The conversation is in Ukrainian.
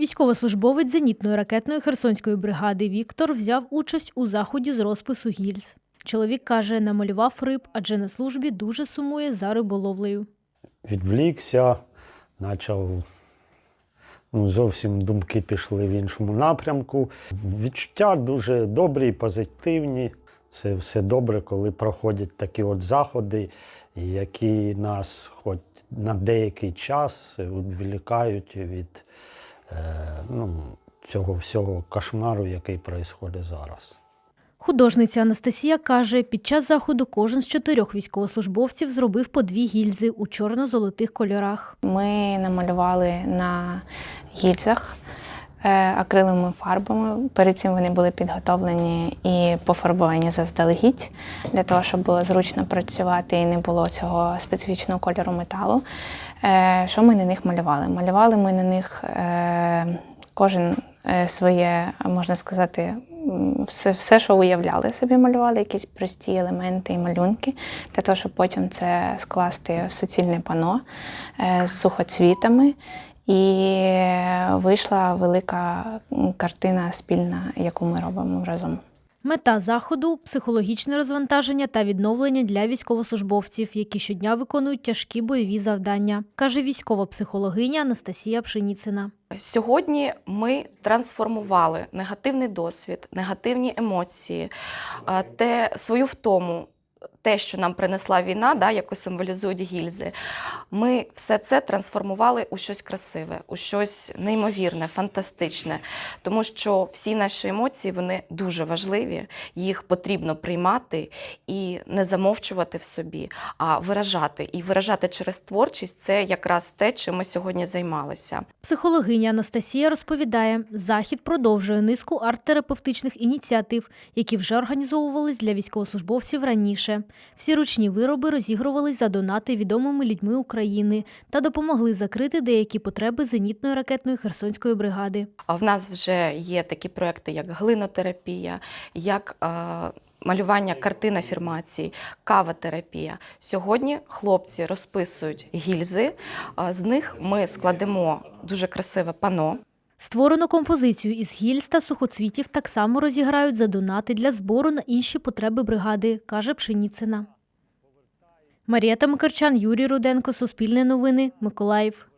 Військовослужбовець зенітної ракетної Херсонської бригади Віктор взяв участь у заході з розпису гільз. Чоловік каже, намалював риб, адже на службі дуже сумує за риболовлею. відвлікся, почав ну, зовсім думки пішли в іншому напрямку. Відчуття дуже добрі, позитивні. Це все добре, коли проходять такі от заходи, які нас хоч на деякий час відволікають від ну, цього всього кошмару, який відбувається зараз. Художниця Анастасія каже, під час заходу кожен з чотирьох військовослужбовців зробив по дві гільзи у чорно-золотих кольорах. Ми намалювали на гільзах е, акриловими фарбами. Перед цим вони були підготовлені і пофарбовані заздалегідь, для того, щоб було зручно працювати і не було цього специфічного кольору металу. Е, Що ми на них малювали? Малювали ми на них е, кожен е, своє, можна сказати, все, все, що уявляли собі, малювали, якісь прості елементи і малюнки, для того, щоб потім це скласти в суцільне пано з сухоцвітами. І вийшла велика картина спільна, яку ми робимо разом. Мета заходу психологічне розвантаження та відновлення для військовослужбовців, які щодня виконують тяжкі бойові завдання, каже військова психологиня Анастасія Пшеніцина. Сьогодні ми трансформували негативний досвід, негативні емоції, те свою втому. Те, що нам принесла війна, да, яку символізують гільзи, ми все це трансформували у щось красиве, у щось неймовірне, фантастичне. Тому що всі наші емоції вони дуже важливі, їх потрібно приймати і не замовчувати в собі, а виражати. І виражати через творчість це якраз те, чим ми сьогодні займалися. Психологиня Анастасія розповідає, захід продовжує низку арт-терапевтичних ініціатив, які вже організовувались для військовослужбовців раніше. Всі ручні вироби розігрувались за донати відомими людьми України та допомогли закрити деякі потреби зенітної ракетної Херсонської бригади. А в нас вже є такі проекти, як глинотерапія, як е, малювання картин афірмацій, кавотерапія. Сьогодні хлопці розписують гільзи. З них ми складемо дуже красиве пано. Створену композицію із гільз та сухоцвітів так само розіграють за донати для збору на інші потреби бригади, каже Пшеніцина. Марія Тамикарчан, Юрій Руденко, Суспільне новини, Миколаїв.